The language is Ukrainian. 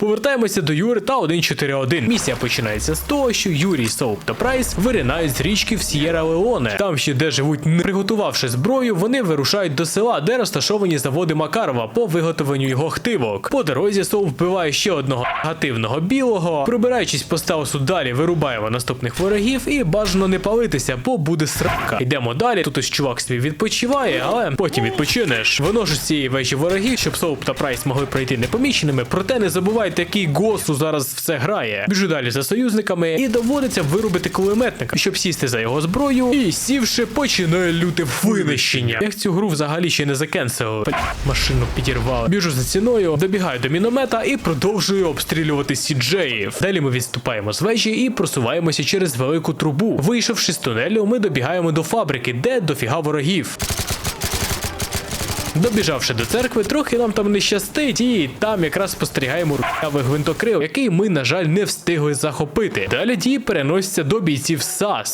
Повертаємося до Юри та 1.4.1. Місія починається з того, що Юрій, Соуп та Прайс виринають з річки в Сієра Леоне. Там ще де живуть, не приготувавши зброю, вони вирушають до села, де розташовані заводи Макарова по виготовленню його хтивок. По дорозі Соуп вбиває ще одного гативного білого. Пробираючись по стаусу далі, вирубаємо наступних ворогів і бажано не палитися, бо буде срака. Йдемо далі. Тут ось чувак свій відпочиває, але потім відпочинеш. Виношу з цієї вежі ворогів, щоб Соуп та Прайс могли пройти непоміченими. Проте не забувайте, який госу зараз все грає. Біжу далі за союзниками і доводиться вирубити кулеметника, щоб сісти за його зброю. І сівши, починає люте винищення. Як цю гру взагалі ще не закенсили. Машину підірвали. Біжу за ціною, добігаю до міномета і продовжую обстрілювати сіджеїв. Далі ми відступаємо з вежі і просуваємося через велику трубу. Вийшовши з тунелю, ми добігаємо до фабрики, де дофіга ворогів. Добіжавши до церкви, трохи нам там не щастить, і там якраз спостерігаємо рукавий гвинтокрил, який ми, на жаль, не встигли захопити. Далі дії переносяться до бійців САС.